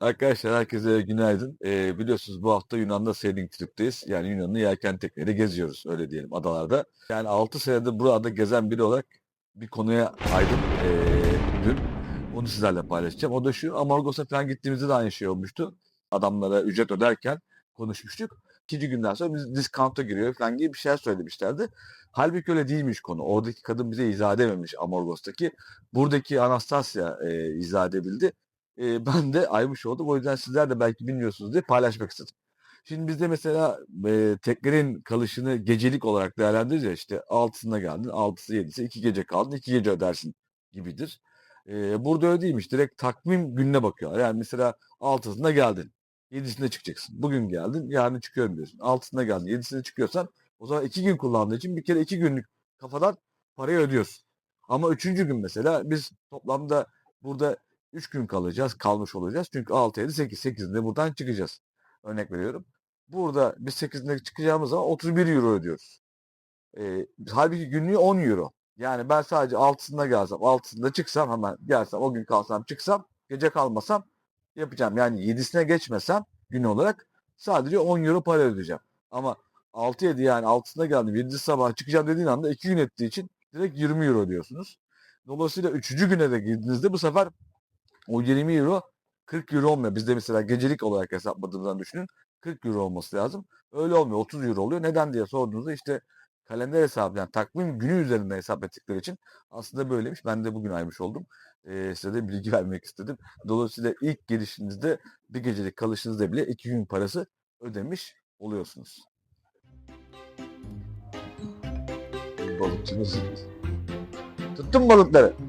Arkadaşlar herkese günaydın. Ee, biliyorsunuz bu hafta Yunan'da sailing trip'teyiz. Yani Yunan'ı yelken tekneyle geziyoruz öyle diyelim adalarda. Yani 6 senedir burada gezen biri olarak bir konuya aydım ee, dün. Onu sizlerle paylaşacağım. O da şu Amorgos'a falan gittiğimizde de aynı şey olmuştu. Adamlara ücret öderken konuşmuştuk. İkinci günden sonra biz discount'a giriyor falan gibi bir şeyler söylemişlerdi. Halbuki öyle değilmiş konu. Oradaki kadın bize izah edememiş Amorgos'taki. Buradaki Anastasia e, izah edebildi e, ben de aymış oldum. O yüzden sizler de belki bilmiyorsunuz diye paylaşmak istedim. Şimdi bizde mesela e, teknenin kalışını gecelik olarak değerlendiririz ya işte altısında geldin, altısı yedisi, iki gece kaldın, iki gece ödersin gibidir. E, burada öyle değilmiş. Direkt takvim gününe bakıyorlar. Yani mesela altısında geldin, yedisinde çıkacaksın. Bugün geldin, yarın çıkıyorum diyorsun. Altısında geldin, yedisinde çıkıyorsan o zaman iki gün kullandığı için bir kere iki günlük kafadan parayı ödüyorsun. Ama üçüncü gün mesela biz toplamda burada 3 gün kalacağız, kalmış olacağız. Çünkü 6, 7, 8, 8'inde buradan çıkacağız. Örnek veriyorum. Burada biz 8'inde çıkacağımız zaman 31 euro ödüyoruz. Ee, halbuki günlüğü 10 euro. Yani ben sadece 6'sında gelsem, 6'sında çıksam hemen gelsem, o gün kalsam çıksam, gece kalmasam yapacağım. Yani 7'sine geçmesem gün olarak sadece 10 euro para ödeyeceğim. Ama 6-7 yani 6'sında geldim 7 sabah çıkacağım dediğin anda 2 gün ettiği için direkt 20 euro ödüyorsunuz. Dolayısıyla 3. güne de girdiğinizde bu sefer o 20 euro 40 euro olmuyor. Bizde mesela gecelik olarak hesapladığımızdan düşünün. 40 euro olması lazım. Öyle olmuyor. 30 euro oluyor. Neden diye sorduğunuzda işte kalender hesabı yani takvim günü üzerinde hesap ettikleri için aslında böyleymiş. Ben de bugün aymış oldum. Ee, size de bilgi vermek istedim. Dolayısıyla ilk gelişinizde bir gecelik kalışınızda bile iki gün parası ödemiş oluyorsunuz. Balıkçımız. Tuttun balıkları.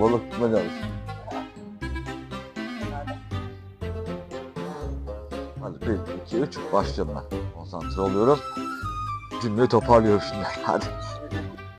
Balık tutma çalışıyor. Hadi bir, iki, üç başlayalım ben. Konsantre oluyorum. Cümleyi toparlıyorum şimdi. Hadi.